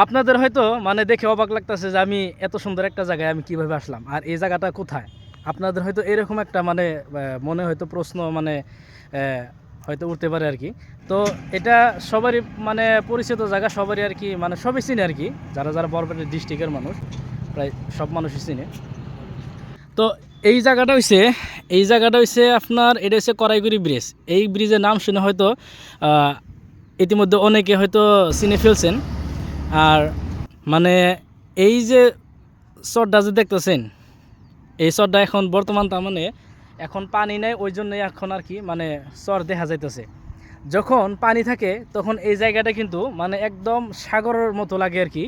আপনাদের হয়তো মানে দেখে অবাক লাগতেছে যে আমি এত সুন্দর একটা জায়গায় আমি কীভাবে আসলাম? আর এই জায়গাটা কোথায়? আপনাদের হয়তো এরকম একটা মানে মনে হয়তো প্রশ্ন মানে হয়তো উঠতে পারে আর কি। তো এটা সবারই মানে পরিচিত জায়গা, সবারই আর কি মানে সবই চিনে আর কি। যারা যারা বরপেটা ডিস্ট্রিক্টের মানুষ, প্রায় সব মানুষই চিনে। তো এই জায়গাটা হইছে, এই জায়গাটা হইছে আপনার, এটা হচ্ছে করাইগুড়ি ব্রিজ। এই ব্রিজের নাম শুনে হয়তো ইতিমধ্যে অনেকে হয়তো চিনে ফেলছেন। আর মানে এই যে চরটা যে দেখতেছেন, এই চরটা এখন বর্তমান তার মানে এখন পানি নেই, ওই জন্যই এখন আর কি মানে চর দেখা যাইতেছে। যখন পানি থাকে তখন এই জায়গাটা কিন্তু মানে একদম সাগরের মতো লাগে আর কি।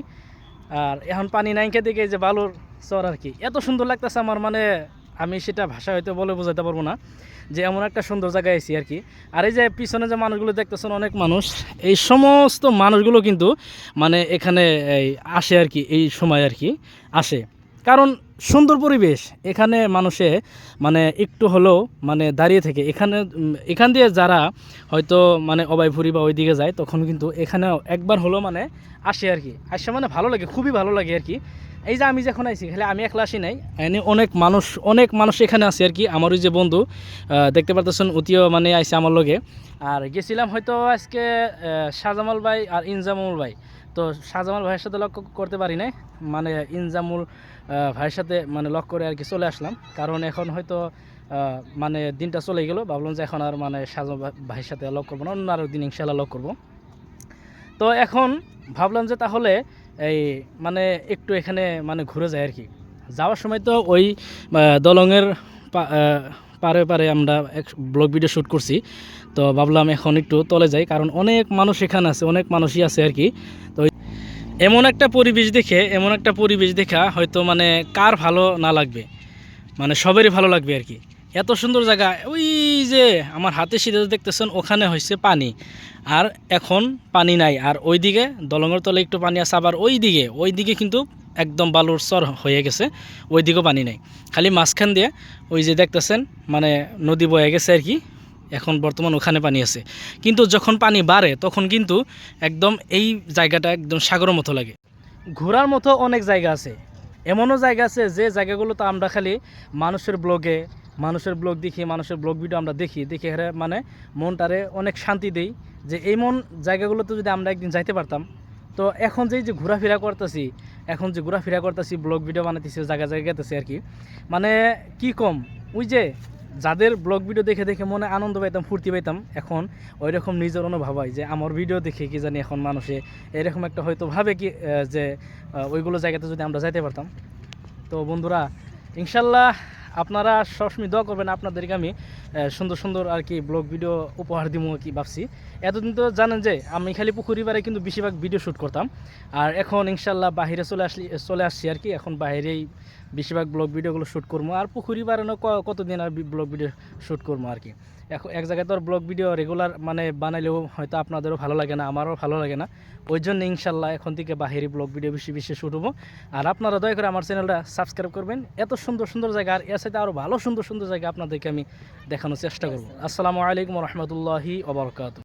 আর এখন পানি নাইকে দিকে এই যে বালুর চর আর কি। এত সুন্দর লাগতেছে আমার মানে আমি সেটা ভাষা হয়তো বলে বোঝাতে পারব না, যে এমন একটা সুন্দর জায়গায় আছি আর কি। আর এই যে পিছনে যে মানুষগুলো দেখতেছেন অনেক মানুষ, এই সমস্ত মানুষগুলো কিন্তু মানে এখানে আসে আর কি, এই সময় আর কি আসে। কারণ সুন্দর পরিবেশ এখানে মানুষে মানে একটু হলেও মানে দাঁড়িয়ে থেকে। এখানে এখান দিয়ে যারা হয়তো মানে অবাইপুরি বা ওইদিকে যায়, তখন কিন্তু এখানে একবার হলেও মানে আসে আর কি। আসে মানে ভালো লাগে, খুবই ভালো লাগে আর কি। এই যে আমি যখন আইছি, খালি আমি একলা আসি নাই, এনে অনেক মানুষ অনেক মানুষ এখানে আছে আর কি। আমার ওই যে বন্ধু দেখতে পারতেছেন, অতিও মানে আইসে আমার লগে। আর গেছিলাম হয়তো আজকে শাহজামাল ভাই আর ইনজামুল ভাই। তো শাহজামাল ভাইয়ের সাথে লক্ষ্য করতে পারি নাই। মানে ইনজামুল ভাইয়ের সাথে মানে লক করে আর কি চলে আসলাম। কারণ এখন হয়তো মানে দিনটা চলে গেলো। ভাবলাম যে এখন আর মানে শাহজামাল ভাইয়ের সাথে লক করব না। অন্য আরও দিন ইনশাল্লাহ লক করব। তো এখন ভাবলাম যে তাহলে এই মানে একটু এখানে মানে ঘুরে যায় আর কি। যাওয়ার সময় তো ওই দলংয়ের পারে পারে আমরা এক ব্লগ ভিডিও শ্যুট করছি। তো ভাবলাম এখন একটু তলে যাই, কারণ অনেক মানুষ এখানে আছে, অনেক মানুষই আছে আর কি। তো এমন একটা পরিবেশ দেখে, এমন একটা পরিবেশ দেখা হয়তো মানে কার ভালো না লাগবে মানে সবেরই ভালো লাগবে আর কি। এত সুন্দর জায়গা, ওই যে আমার হাতে সিধে দেখতেছেন, ওখানে হয়েছে পানি। আর এখন পানি নাই, আর ওইদিকে দলঙের তলে একটু পানি আছে, আবার ওই দিকে ওই দিকে কিন্তু একদম বালুর চর হয়ে গেছে, ওই দিকেও পানি নাই। খালি মাঝখান দিয়ে ওই যে দেখতেছেন মানে নদী বয়ে গেছে আর কি, এখন বর্তমান ওখানে পানি আছে। কিন্তু যখন পানি বাড়ে, তখন কিন্তু একদম এই জায়গাটা একদম সাগরের মতো লাগে। ঘোরার মতো অনেক জায়গা আছে। এমনও জায়গা আছে যে জায়গাগুলোতে আমরা খালি মানুষের ব্লগে মানুষের ব্লগ দেখি, মানুষের ব্লগ ভিডিও আমরা দেখি, দেখে হেরে মানে মনটারে অনেক শান্তি দেই যে এই মন জায়গাগুলোতে যদি আমরা একদিন যাইতে পারতাম। তো এখন যেই যে ঘোরাফেরা করতেছি এখন যে ঘোরাফেরা করতেছি ব্লগ ভিডিও বানাতেছি জায়গা জায়গা গেতেছি আর কি। মানে কি কম? ওই যে যাদের ব্লগ ভিডিও দেখে দেখে মনে আনন্দ পাইতাম, ফুর্তি পাইতাম, এখন ওই রকম নিজের অনুভব হয় যে আমার ভিডিও দেখে কি জানি এখন মানুষে এরকম একটা হয়তো ভাবে কি যে ওইগুলো জায়গাতে যদি আমরা যাইতে পারতাম। তো বন্ধুরা, ইনশাল্লাহ আপনারা সবসময় দোয়া করবেন আপনাদেরকে আমি সুন্দর সুন্দর আর কি ব্লগ ভিডিও উপহার দিব কি ভাবছি। এতদিন তো জানেন যে, আমি খালি পুকুরি পাড়ে কিন্তু বেশিরভাগ ভিডিও শ্যুট করতাম। আর এখন ইনশাল্লাহ বাহিরে চলে আসলি, চলে আসছি আর কি। এখন বাইরেই বেশিরভাগ ব্লগ ভিডিওগুলো শ্যুট করব আর পুকুরি পাড়ে না ক- কতদিন আর ব্লগ ভিডিও শ্যুট করব আর কি? এখন এক জায়গায় তো আর ব্লগ ভিডিও রেগুলার মানে বানাইলেও হয়তো আপনাদেরও ভালো লাগে না, আমারও ভালো লাগে না। ওই জন্য ইনশাল্লাহ এখন থেকে বাহিরে ব্লগ ভিডিও বেশি বেশি শ্যুট হব। আর আপনারা দয়া করে আমার চ্যানেলটা সাবস্ক্রাইব করবেন। এত সুন্দর সুন্দর জায়গা আর এর সাথে আরও ভালো সুন্দর সুন্দর জায়গা আপনাদেরকে আমি দেখানোর চেষ্টা করব। আসসালামু আলাইকুম রহমতুল্লাহি ওবরকাত